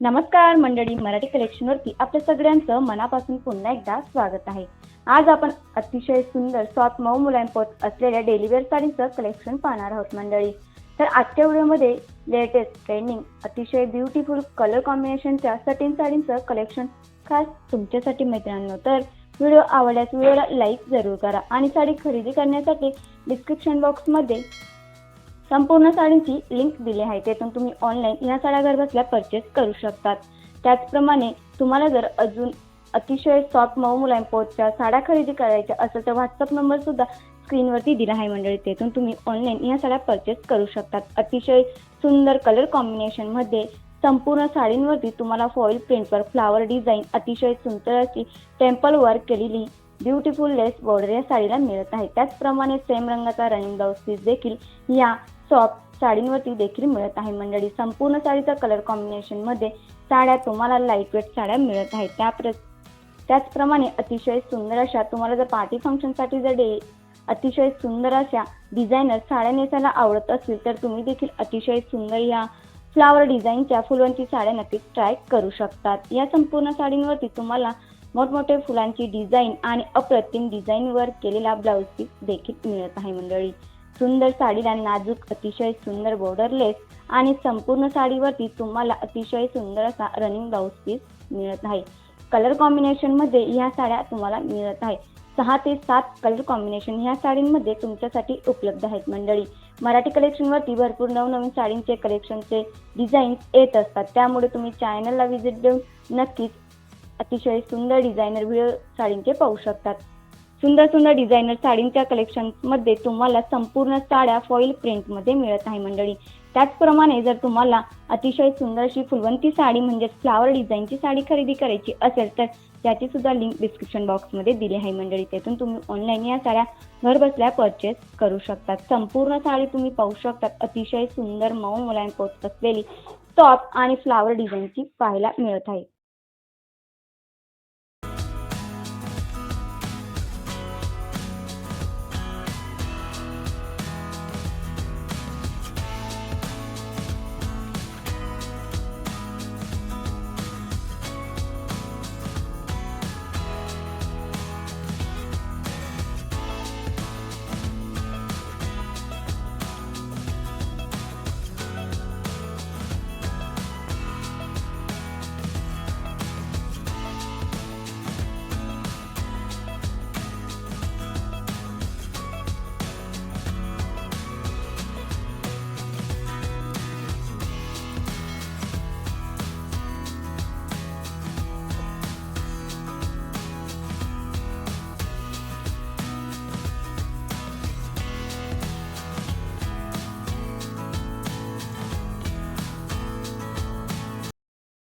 नमस्कार मंडळी मराठी कलेक्शनवरती आपल्या सगळ्यांचं मनापासून पुन्हा एकदा स्वागत आहे. आज आपण अतिशय सुंदर सॉफ्ट मऊ मुलांपोत असलेल्या डेलिवेअर साडीचं कलेक्शन पाहणार आहोत मंडळी. तर आजच्या व्हिडिओमध्ये लेटेस्ट ट्रेंडिंग अतिशय ब्युटिफुल कलर कॉम्बिनेशनच्या सटीन साडींचं कलेक्शन खास तुमच्यासाठी मैत्रिणांनो. तर व्हिडिओ आवडल्यास व्हिडिओला लाईक जरूर करा आणि साडी खरेदी करण्यासाठी डिस्क्रिप्शन बॉक्समध्ये संपूर्ण साडींची लिंक दिली आहे. त्यातून तुम्ही ऑनलाईन ह्या साड्या घर बसल्या परचेस करू शकतात. त्याचप्रमाणे तुम्हाला जर अजून अतिशय सॉफ्ट मऊ मुलांपोतच्या साड्या खरेदी करायच्या असेल तर व्हॉट्सअप नंबर सुद्धा स्क्रीनवरती दिला आहे मंडळी. तेथून तुम्ही ऑनलाईन या साड्या परचेस करू शकतात. अतिशय सुंदर कलर कॉम्बिनेशनमध्ये संपूर्ण साडींवरती तुम्हाला फॉईल प्रिंटवर फ्लावर डिझाईन अतिशय सुंदर अशी टेम्पल वर्क केलेली ब्युटिफुल लेस बॉर्डर या साडीला मिळत आहे. त्याचप्रमाणे सेम रंगाचा रनिंग ब्लाऊज पीस देखील या सॉफ्ट साडींवरती देखील मिळत आहे. मंडळी संपूर्ण साडीचा कलर कॉम्बिनेशनमध्ये साड्या तुम्हाला लाइट वेट साड्या मिळत आहेत. त्या प्र त्याचप्रमाणे अतिशय सुंदर अशा तुम्हाला जर पार्टी फंक्शनसाठी जर डे अतिशय सुंदर अशा डिझायनर साड्या नेसायला आवडत असतील तर तुम्ही देखील अतिशय सुंदर या फ्लावर डिझाईनच्या फुलवंती साड्या नक्कीच ट्राय करू शकतात. या संपूर्ण साडींवरती तुम्हाला मोठमोठे फुलांची डिझाईन आणि अप्रतिम डिझाईनवर केलेला ब्लाऊज पीस देखील मिळत आहे मंडळी. सुंदर साडीला नाजूक अतिशय सुंदर बॉर्डरलेस आणि संपूर्ण साडीवरती तुम्हाला अतिशय सुंदर असा रनिंग ब्लाऊज पीस मिळत आहे. कलर कॉम्बिनेशनमध्ये ह्या साड्या तुम्हाला मिळत आहे. सहा ते सात कलर कॉम्बिनेशन ह्या साडींमध्ये तुमच्यासाठी उपलब्ध आहेत मंडळी. मराठी कलेक्शनवरती भरपूर नवनवीन साडींचे कलेक्शनचे डिझाईन्स येत असतात. त्यामुळे तुम्ही चॅनलला व्हिजिट देऊन नक्कीच अतिशय सुंदर डिझायनर विळ साडींचे पाहू शकतात. सुंदर सुंदर डिझायनर साडींच्या कलेक्शनमध्ये तुम्हाला संपूर्ण साड्या फॉईल प्रिंटमध्ये मिळत आहे मंडळी. त्याचप्रमाणे जर तुम्हाला अतिशय सुंदर अशी फुलवंती साडी म्हणजेच फ्लावर डिझाईनची साडी खरेदी करायची असेल तर त्याची सुद्धा लिंक डिस्क्रिप्शन बॉक्समध्ये दिली आहे मंडळी. तेथून तुम्ही ऑनलाईन या साड्या घर बसल्या परचेस करू शकतात. संपूर्ण साडी तुम्ही पाहू शकतात. अतिशय सुंदर मऊ मुलांपोत असलेली टॉप आणि फ्लावर डिझाईनची पाहायला मिळत आहे.